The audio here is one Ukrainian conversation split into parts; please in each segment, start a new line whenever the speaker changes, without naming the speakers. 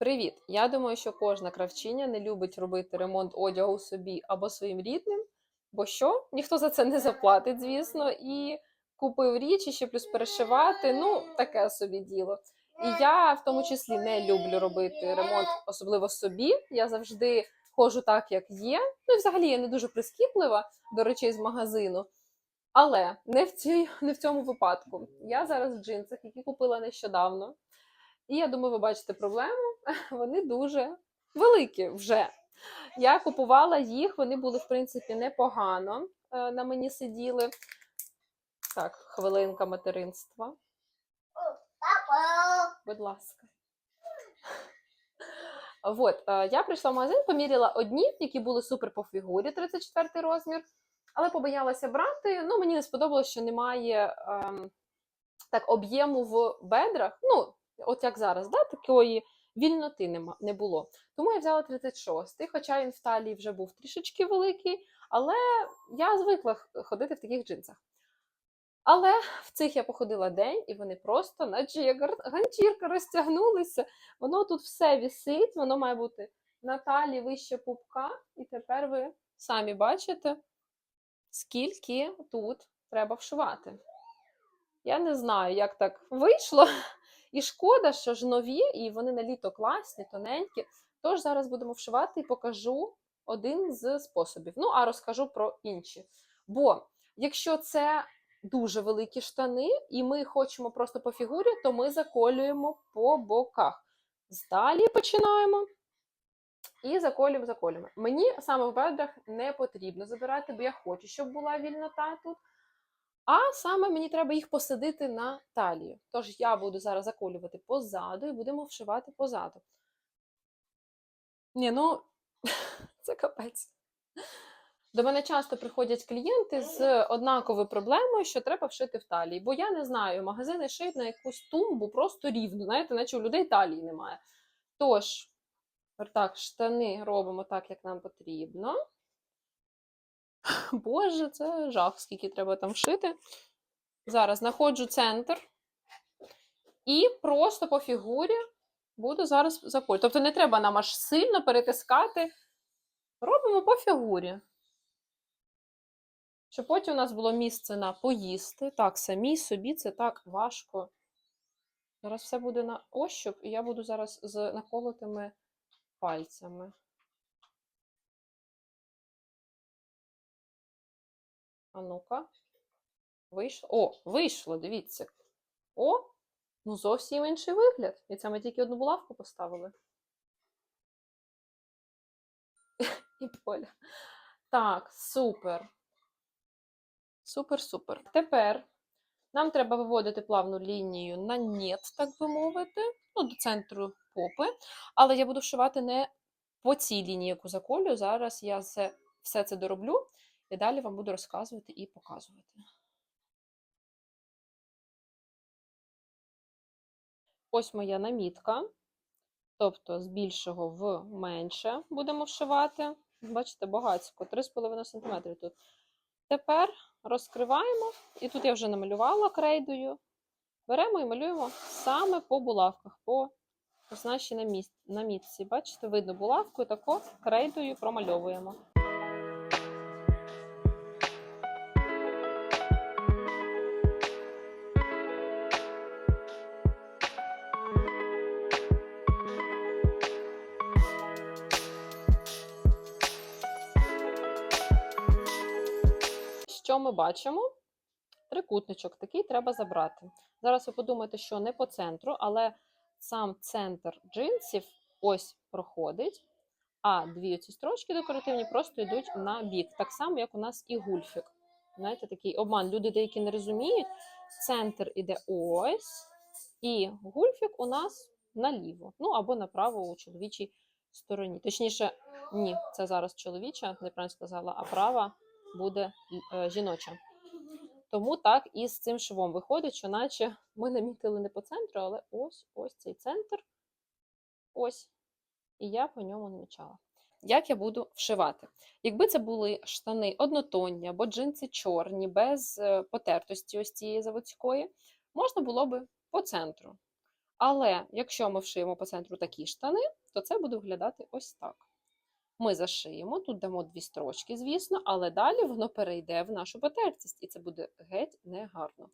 Привіт! Я думаю, що кожна кравчиня не любить робити ремонт одягу собі або своїм рідним, бо що? Ніхто за це не заплатить, звісно, і купив річ і ще плюс перешивати. Ну, таке собі діло. І я в тому числі не люблю робити ремонт, особливо собі. Я завжди ходжу так, як є. Ну і взагалі я не дуже прискіплива до речей з магазину. Але не в, цій, не в цьому випадку. Я зараз в джинсах, які купила нещодавно. І я думаю, ви бачите проблему. Вони дуже великі вже. Я купувала їх, вони були, в принципі, непогано е, на мені сиділи. Так, хвилинка материнства. Будь ласка. От, е, я прийшла в магазин, поміряла одні, які були супер по фігурі, 34 розмір, але побоялася брати. Ну, мені не сподобалось, що немає ем, так об'єму в бедрах. Ну, от як зараз, да, такої вільноти нема, не було. Тому я взяла 36-й, хоча він в талії вже був трішечки великий, але я звикла ходити в таких джинсах. Але в цих я походила день, і вони просто, наче як ганчірка, розтягнулися. Воно тут все вісить, воно має бути на талії вище пупка, і тепер ви самі бачите, скільки тут треба вшивати. Я не знаю, як так вийшло. І шкода, що ж нові, і вони на літо класні, тоненькі. Тож зараз будемо вшивати і покажу один з способів. Ну, а розкажу про інші. Бо якщо це дуже великі штани, і ми хочемо просто по фігурі, то ми заколюємо по боках. Здалі починаємо. І заколюємо, заколюємо. Мені саме в бедрах не потрібно забирати, бо я хочу, щоб була вільнота тут. А саме мені треба їх посадити на талію. Тож я буду зараз заколювати позаду і будемо вшивати позаду. Ні, ну це капець. До мене часто приходять клієнти з однаковою проблемою, що треба вшити в талії. Бо я не знаю, магазини шиють на якусь тумбу просто рівно, знаєте, наче у людей талії немає. Тож, так, штани робимо так, як нам потрібно. Боже, це жах, скільки треба там шити. Зараз знаходжу центр і просто по фігурі буду зараз заколювати. Тобто не треба нам аж сильно перетискати. Робимо по фігурі. Щоб потім у нас було місце на поїсти. Так, самій собі це так важко. Зараз все буде на ощуп, і я буду зараз з наколотими пальцями. А ну-ка. Вийшло. О, вийшло, дивіться. О, ну зовсім інший вигляд. І це ми тільки одну булавку поставили. І поля. Так, супер. Супер, супер. Тепер нам треба виводити плавну лінію на нет, так би мовити, ну, до центру попи. Але я буду вшивати не по цій лінії, яку заколюю. Зараз я все, все це дороблю. І далі вам буду розказувати і показувати. Ось моя намітка. Тобто з більшого в менше будемо вшивати. Бачите, багатько, 3,5 см тут. Тепер розкриваємо, і тут я вже намалювала крейдою. Беремо і малюємо саме по булавках, по наміс- намітці. Бачите, видно булавку, і тако крейдою промальовуємо. Що ми бачимо? Трикутничок такий треба забрати. Зараз ви подумаєте, що не по центру, але сам центр джинсів ось проходить, а дві ці строчки декоративні просто йдуть на бік. Так само, як у нас і гульфік. Знаєте, такий обман. Люди деякі не розуміють. Центр іде ось, і гульфік у нас наліво. Ну або направо у чоловічій стороні. Точніше, ні, це зараз чоловіча, неправильно сказала, а права буде е, жіноча. Тому так і з цим швом виходить, що наче ми намітили не по центру, але ось ось цей центр. Ось. І я по ньому намічала. Як я буду вшивати? Якби це були штани однотонні або джинси чорні, без е, потертості ось цієї заводської, можна було би по центру. Але якщо ми вшиємо по центру такі штани, то це буде виглядати ось так. Ми зашиємо, тут дамо дві строчки, звісно, але далі воно перейде в нашу потертість, і це буде геть негарно.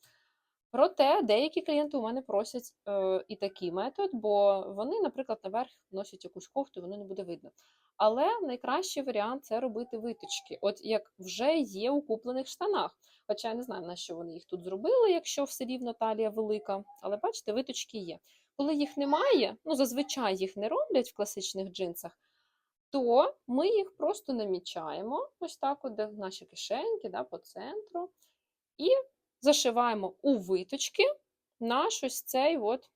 Проте деякі клієнти у мене просять е, і такий метод, бо вони, наприклад, наверх носять якусь кофту, і воно не буде видно. Але найкращий варіант це робити виточки, от як вже є у куплених штанах. Хоча я не знаю, на що вони їх тут зробили, якщо все рівно талія велика. Але бачите, виточки є. Коли їх немає, ну зазвичай їх не роблять в класичних джинсах, то ми їх просто намічаємо, ось так, от, де наші кишеньки, да, по центру, і зашиваємо у виточки наш ось цей от,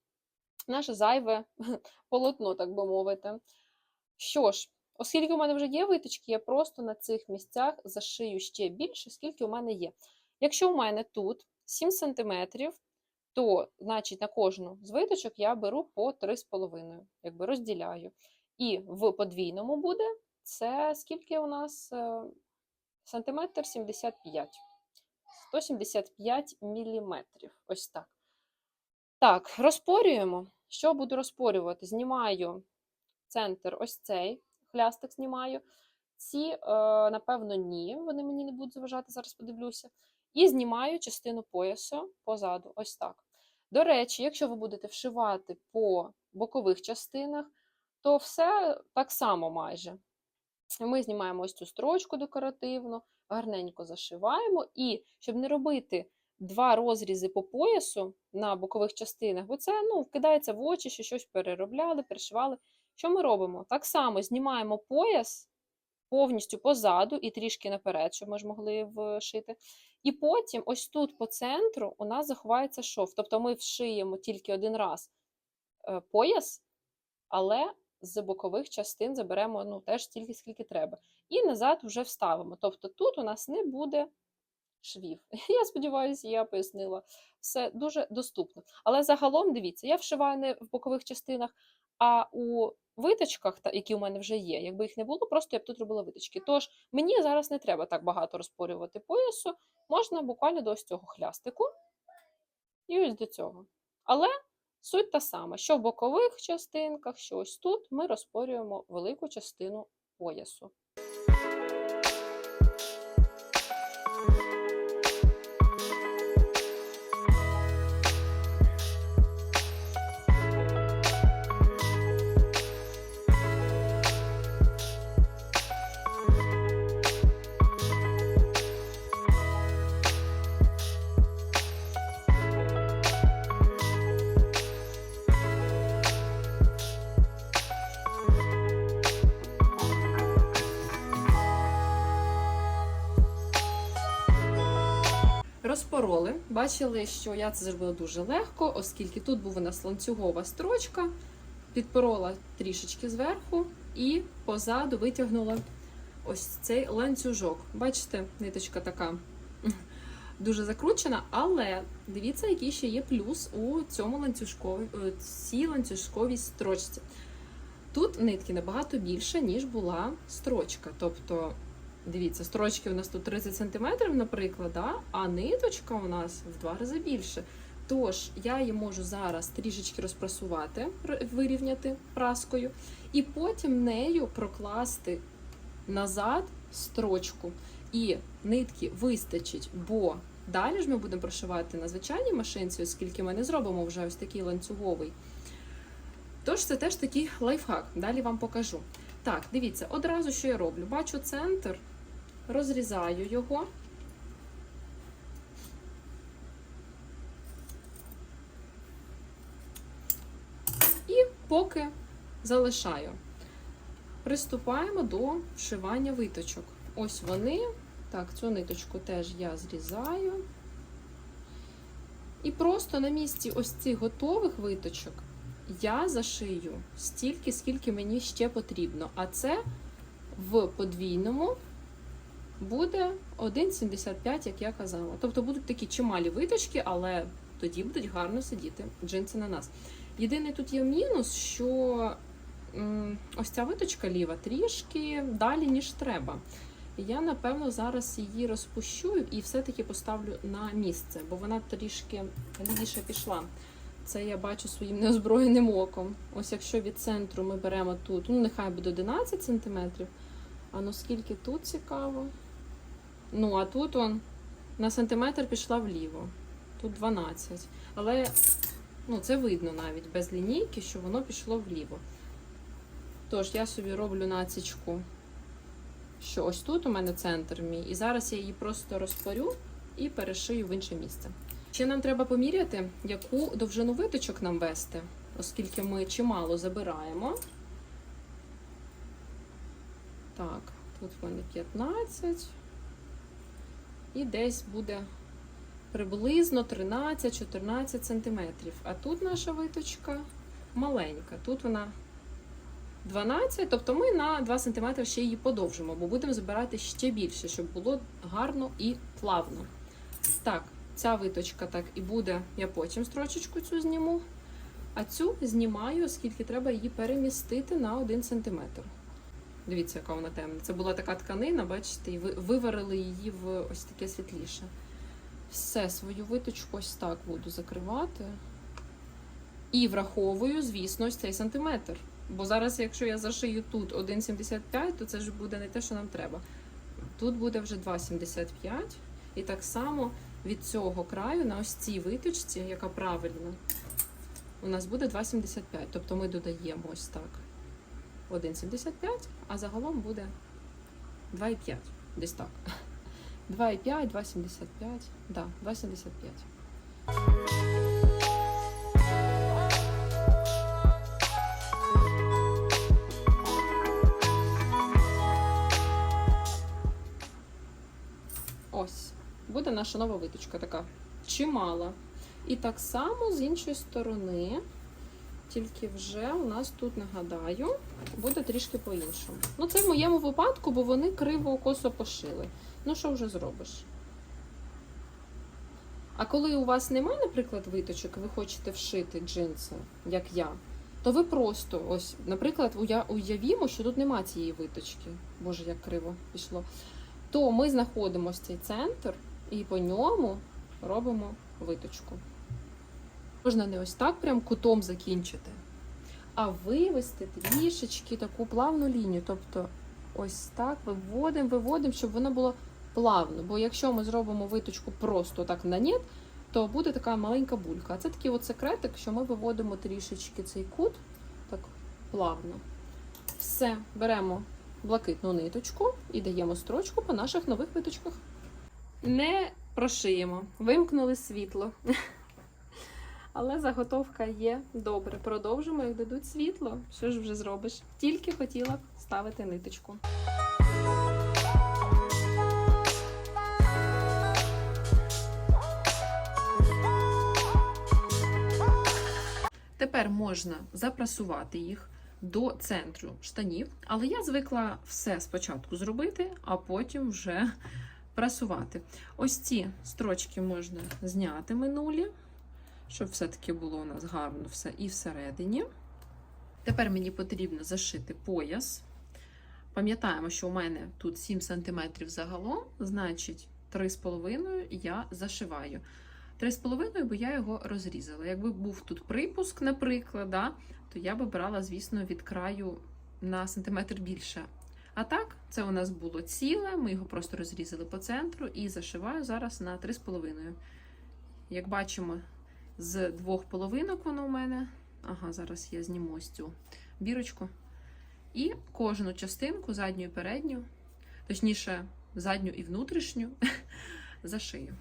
наше зайве полотно, так би мовити. Що ж, оскільки у мене вже є виточки, я просто на цих місцях зашию ще більше, скільки у мене є. Якщо у мене тут 7 см, то значить на кожну з виточок я беру по 3,5, якби розділяю. І в подвійному буде це скільки у нас е, сантиметр 75. 175 міліметрів. Ось так. Так, розпорюємо. Що буду розпорювати? Знімаю центр ось цей хлястик знімаю. Ці, е, напевно, ні, вони мені не будуть заважати, зараз подивлюся. І знімаю частину поясу позаду, ось так. До речі, якщо ви будете вшивати по бокових частинах, то все так само майже. Ми знімаємо ось цю строчку декоративну, гарненько зашиваємо, і щоб не робити два розрізи по поясу на бокових частинах, бо це ну, вкидається в очі, що щось переробляли, перешивали. Що ми робимо? Так само знімаємо пояс повністю позаду і трішки наперед, щоб ми ж могли вшити. І потім, ось тут по центру, у нас заховається шов. Тобто ми вшиємо тільки один раз е, пояс, але з бокових частин заберемо ну, теж стільки, скільки треба. І назад вже вставимо. Тобто тут у нас не буде швів. Я сподіваюся, я пояснила все дуже доступно. Але загалом, дивіться, я вшиваю не в бокових частинах, а у виточках, які у мене вже є. Якби їх не було, просто я б тут робила виточки. Тож мені зараз не треба так багато розпорювати поясу, можна буквально до ось цього хлястику і ось до цього. Але суть та сама, що в бокових частинках, що ось тут ми розпорюємо велику частину поясу. Розпороли. Бачили, що я це зробила дуже легко, оскільки тут був у нас ланцюгова строчка, підпорола трішечки зверху і позаду витягнула ось цей ланцюжок. Бачите, ниточка така дуже закручена, але дивіться, який ще є плюс у цьому ланцюжковій, цій ланцюжковій строчці. Тут нитки набагато більше, ніж була строчка. Тобто Дивіться, строчки у нас тут 30 см, наприклад, да? а ниточка у нас в два рази більше. Тож я її можу зараз трішечки розпрасувати, вирівняти праскою, і потім нею прокласти назад строчку. І нитки вистачить, бо далі ж ми будемо прошивати на звичайній машинці, оскільки ми не зробимо вже ось такий ланцюговий. Тож це теж такий лайфхак. Далі вам покажу. Так, дивіться, одразу що я роблю? Бачу центр, розрізаю його. І поки залишаю. Приступаємо до вшивання виточок. Ось вони. Так, цю ниточку теж я зрізаю. І просто на місці ось цих готових виточок я зашию стільки, скільки мені ще потрібно. А це в подвійному буде 1,75, як я казала. Тобто будуть такі чималі виточки, але тоді будуть гарно сидіти джинси на нас. Єдиний тут є мінус, що ось ця виточка ліва трішки далі, ніж треба. Я, напевно, зараз її розпущу і все-таки поставлю на місце, бо вона трішки лівіше пішла. Це я бачу своїм неозброєним оком. Ось якщо від центру ми беремо тут, ну нехай буде 11 см. А ну скільки тут цікаво. Ну, а тут он на сантиметр пішла вліво. Тут 12. Але ну, це видно навіть без лінійки, що воно пішло вліво. Тож, я собі роблю націчку, що ось тут у мене центр мій, і зараз я її просто розтворю і перешию в інше місце. Ще нам треба поміряти, яку довжину виточок нам вести, оскільки ми чимало забираємо. Так, тут в мене 15. І десь буде приблизно 13-14 см. А тут наша виточка маленька. Тут вона 12, тобто ми на 2 см ще її подовжимо, бо будемо забирати ще більше, щоб було гарно і плавно. Так, ця виточка так і буде. Я потім строчечку цю зніму. А цю знімаю, оскільки треба її перемістити на 1 см. Дивіться, яка вона темна. Це була така тканина, бачите, і виварили її в ось таке світліше. Все, свою виточку ось так буду закривати. І враховую, звісно, ось цей сантиметр. Бо зараз, якщо я зашию тут 1,75, то це ж буде не те, що нам треба. Тут буде вже 2,75. І так само від цього краю на ось цій виточці, яка правильна, у нас буде 2,75. Тобто ми додаємо ось так 1,75, а загалом буде 2,5. Десь так. 2,5, 2,75. Да, 2,75. Наша нова виточка така чимала. І так само з іншої сторони, тільки вже у нас тут, нагадаю, буде трішки по-іншому. Ну, це в моєму випадку, бо вони криво косо пошили. Ну, що вже зробиш? А коли у вас немає, наприклад, виточок, ви хочете вшити джинси, як я, то ви просто, ось, наприклад, уявімо, що тут немає цієї виточки. Боже, як криво пішло. То ми знаходимо цей центр і по ньому робимо виточку. Можна не ось так прям кутом закінчити, а вивести трішечки таку плавну лінію. Тобто ось так виводимо, виводимо, щоб воно було плавно. Бо якщо ми зробимо виточку просто так на нет, то буде така маленька булька. А це такий от секретик, що ми виводимо трішечки цей кут так плавно. Все, беремо блакитну ниточку і даємо строчку по наших нових виточках. Не прошиємо, вимкнули світло. Але заготовка є добре. Продовжимо, як дадуть світло. Що ж вже зробиш? Тільки хотіла б ставити ниточку. Тепер можна запрасувати їх до центру штанів, але я звикла все спочатку зробити, а потім вже прасувати. Ось ці строчки можна зняти минулі, щоб все-таки було у нас гарно все і всередині. Тепер мені потрібно зашити пояс. Пам'ятаємо, що у мене тут 7 см загалом, значить 3,5 я зашиваю. 3,5, бо я його розрізала. Якби був тут припуск, наприклад, да, то я би брала, звісно, від краю на сантиметр більше. А так, це у нас було ціле, ми його просто розрізали по центру і зашиваю зараз на 3,5. Як бачимо, з двох половинок воно у мене. Ага, зараз я зніму ось цю бірочку. І кожну частинку, задню і передню, точніше, задню і внутрішню, зашию.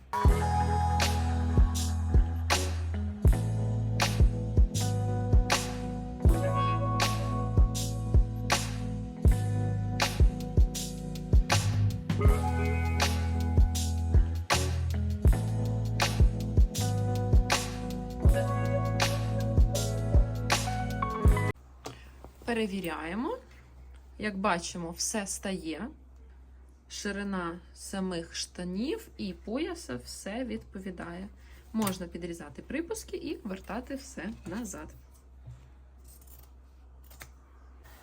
Перевіряємо. Як бачимо, все стає. Ширина самих штанів і пояса все відповідає. Можна підрізати припуски і вертати все назад.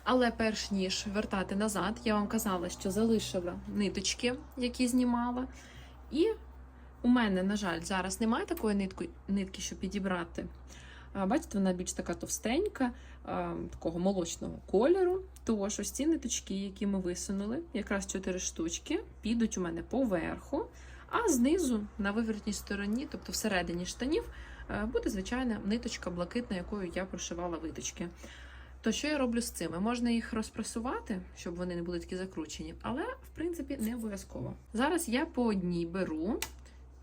Але перш ніж вертати назад, я вам казала, що залишила ниточки, які знімала. І у мене, на жаль, зараз немає такої нитки, нитки щоб підібрати Бачите, вона більш така товстенька, такого молочного кольору. Тож ось ці ниточки, які ми висунули, якраз 4 штучки, підуть у мене поверху, а знизу, на виворотній стороні, тобто всередині штанів, е, буде звичайна ниточка блакитна, якою я прошивала виточки. То що я роблю з цими? Можна їх розпресувати, щоб вони не були такі закручені, але в принципі не обов'язково. Зараз я по одній беру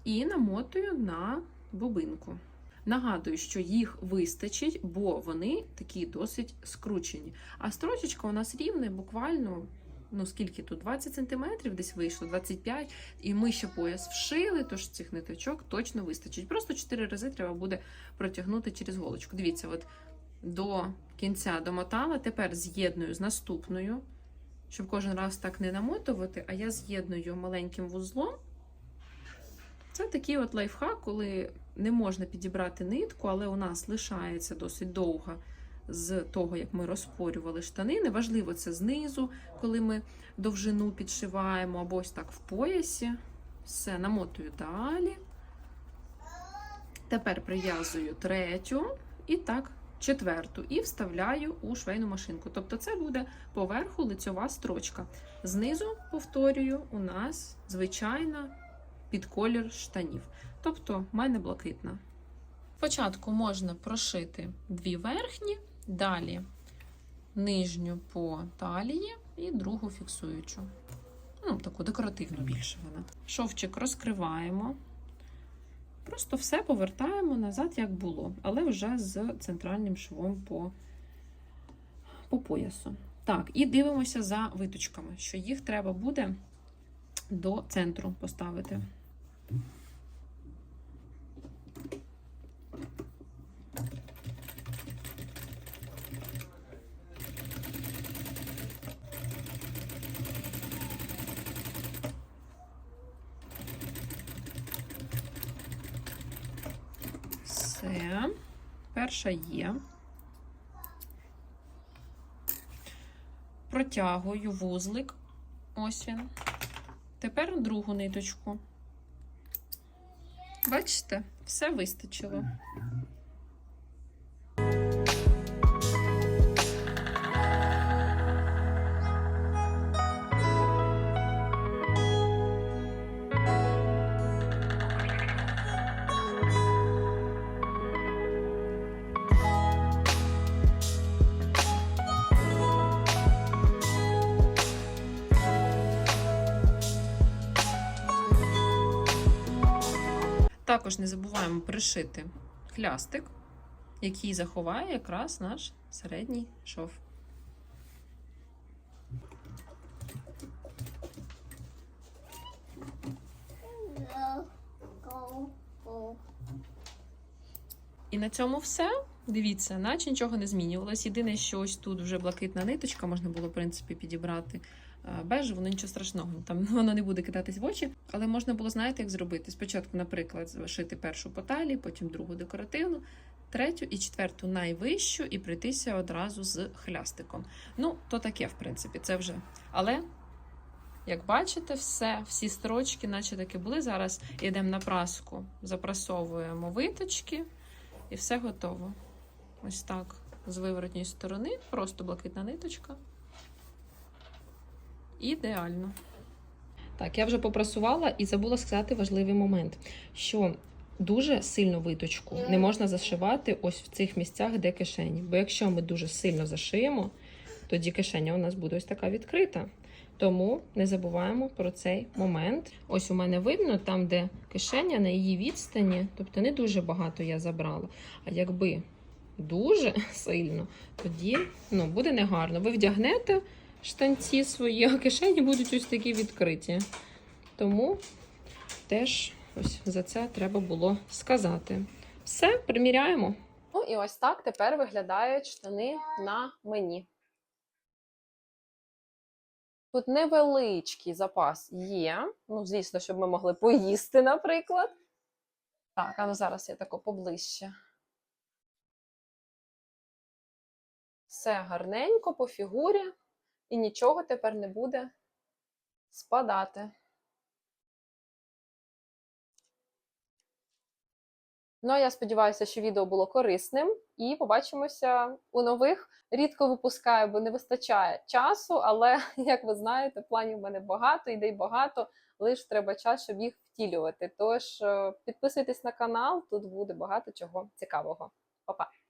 і намотую на бобинку. Нагадую, що їх вистачить, бо вони такі досить скручені. А строчечка у нас рівна, буквально. Ну, скільки тут? 20 см десь вийшло, 25 І ми ще пояс вшили, тож цих ниточок точно вистачить. Просто 4 рази треба буде протягнути через голочку. Дивіться, от до кінця домотала, тепер з'єдную з наступною, щоб кожен раз так не намотувати, а я з'єдную маленьким вузлом. Це такий от лайфхак, коли не можна підібрати нитку, але у нас лишається досить довга з того, як ми розпорювали штани. Неважливо, це знизу, коли ми довжину підшиваємо, або ось так в поясі. Все, намотую далі. Тепер прив'язую третю і так четверту, і вставляю у швейну машинку. Тобто це буде поверху лицьова строчка. Знизу, повторюю, у нас звичайна під колір штанів. Тобто, в мене блакитна. Спочатку можна прошити дві верхні, далі нижню по талії і другу фіксуючу. Ну, таку декоративну більше вона. Шовчик розкриваємо. Просто все повертаємо назад, як було, але вже з центральним швом по, по поясу. Так, і дивимося за виточками, що їх треба буде до центру поставити. Все, перша є. Протягую вузлик. Ось він. Тепер другу ниточку. Бачите, все вистачило. Також не забуваємо пришити хлястик, який заховає якраз наш середній шов. І на цьому все. Дивіться, наче нічого не змінювалось. Єдине, що ось тут вже блакитна ниточка, можна було, в принципі, підібрати бежеву, ну нічого страшного, там воно не буде кидатись в очі. Але можна було, знаєте, як зробити? Спочатку, наприклад, зшити першу по талії, потім другу декоративну, третю і четверту найвищу, і прийтися одразу з хлястиком. Ну, то таке, в принципі, це вже. Але. Як бачите, все, всі строчки, наче таки були. Зараз йдемо на праску, запрасовуємо виточки, і все готово. Ось так, з виворотньої сторони, просто блакитна ниточка. Ідеально. Так, я вже попрасувала і забула сказати важливий момент, що дуже сильно виточку не можна зашивати ось в цих місцях, де кишені. Бо якщо ми дуже сильно зашиємо, тоді кишеня у нас буде ось така відкрита. Тому не забуваємо про цей момент. Ось у мене видно, там, де кишеня на її відстані, тобто не дуже багато я забрала. А якби дуже сильно, тоді ну, буде негарно. Ви вдягнете штанці свої, а кишені будуть ось такі відкриті. Тому теж ось за це треба було сказати. Все, приміряємо.
Ну і ось так тепер виглядають штани на мені. Тут невеличкий запас є. Ну, звісно, щоб ми могли поїсти, наприклад. Так, а ну зараз я тако поближче. Все гарненько по фігурі, і нічого тепер не буде спадати.
Ну а я сподіваюся, що відео було корисним, і побачимося у нових. Рідко випускаю, бо не вистачає часу, але як ви знаєте, планів в мене багато, ідей багато, лише треба час, щоб їх втілювати. Тож е, підписуйтесь на канал, тут буде багато чого цікавого. Па-па!